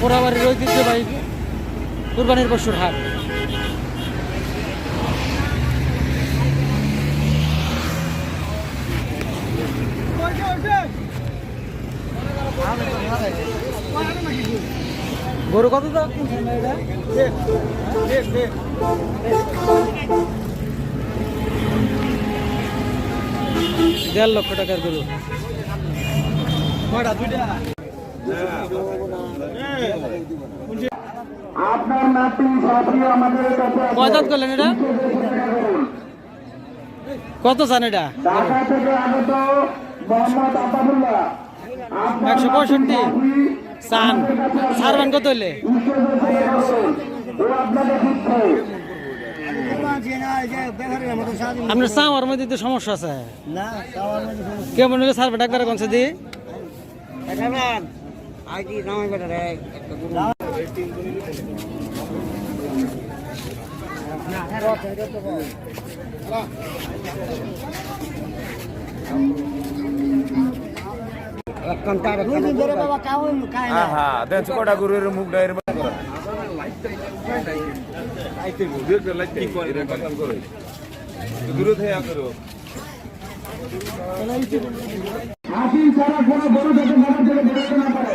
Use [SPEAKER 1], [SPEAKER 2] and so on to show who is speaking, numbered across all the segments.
[SPEAKER 1] পোড়াবাড়ির ঐতিহ্যবাহী কুরবানির পশুর হাট। গরু কত দেড় লক্ষ টাকার গরু।
[SPEAKER 2] আপনার নাতি সাথী আমাদের কাছে আছে।
[SPEAKER 1] করলেন এটা? কত চান এটা?
[SPEAKER 2] ঢাকা থেকে আগত মোহাম্মদ আতাবুল্লাহ।
[SPEAKER 1] একশো পঁয়ষট্টি। চান। সারবেন কত হইলে?
[SPEAKER 2] দিচ্ছে।
[SPEAKER 1] আপনার চাওয়ার মধ্যে তো সমস্যা আছে। কেমন হলে সারবেন একবার কোন দি
[SPEAKER 3] আহা দেন কটা গরুর মুখ ডায়ের দূরে থেকে করো
[SPEAKER 2] হাসি ছাড়া কোনো গরু যাতে মনে থেকে বেরোতে না পারে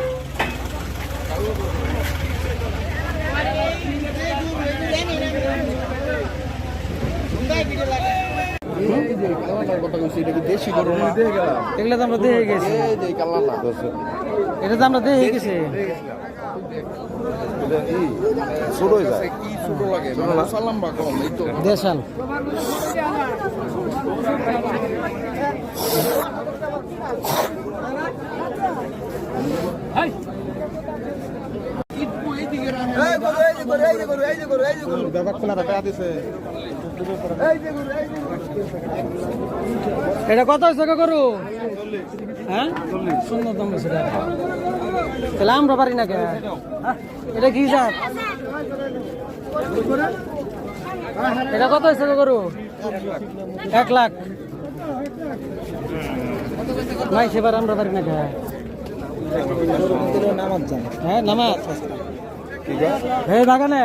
[SPEAKER 1] খেলে পকেটে থেকে তুমি দিয়ে শান্ত না লেগে এগুলো তো আমরা দেখে গেছি। এটা তো আমরা দেখে গেছি।
[SPEAKER 3] ছোট হয়ে যায়
[SPEAKER 1] দেশাল। এটা কত হয়েছে গরু? হ্যাঁ? সুন্দর দাম তাহলে আমরা পারি না কে? এটা কি জাত? এটা কত হয়েছে গরু? এক লাখ। নাই সেবার আমরা পারি না কে? হ্যাঁ নামাজ। হ্যাঁ বাগানে।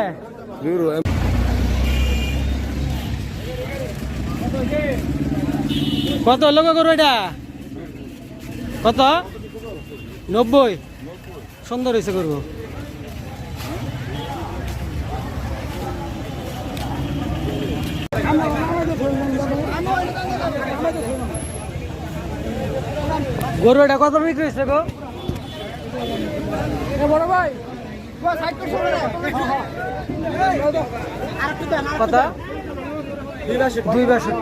[SPEAKER 1] কত হলো গো গরু এটা? কত? নব্বই? সুন্দর হয়েছে গরু গরু এটা কত বিক্রি হয়েছে গো? বড় ভাই। কত? দুই বাষট্টি।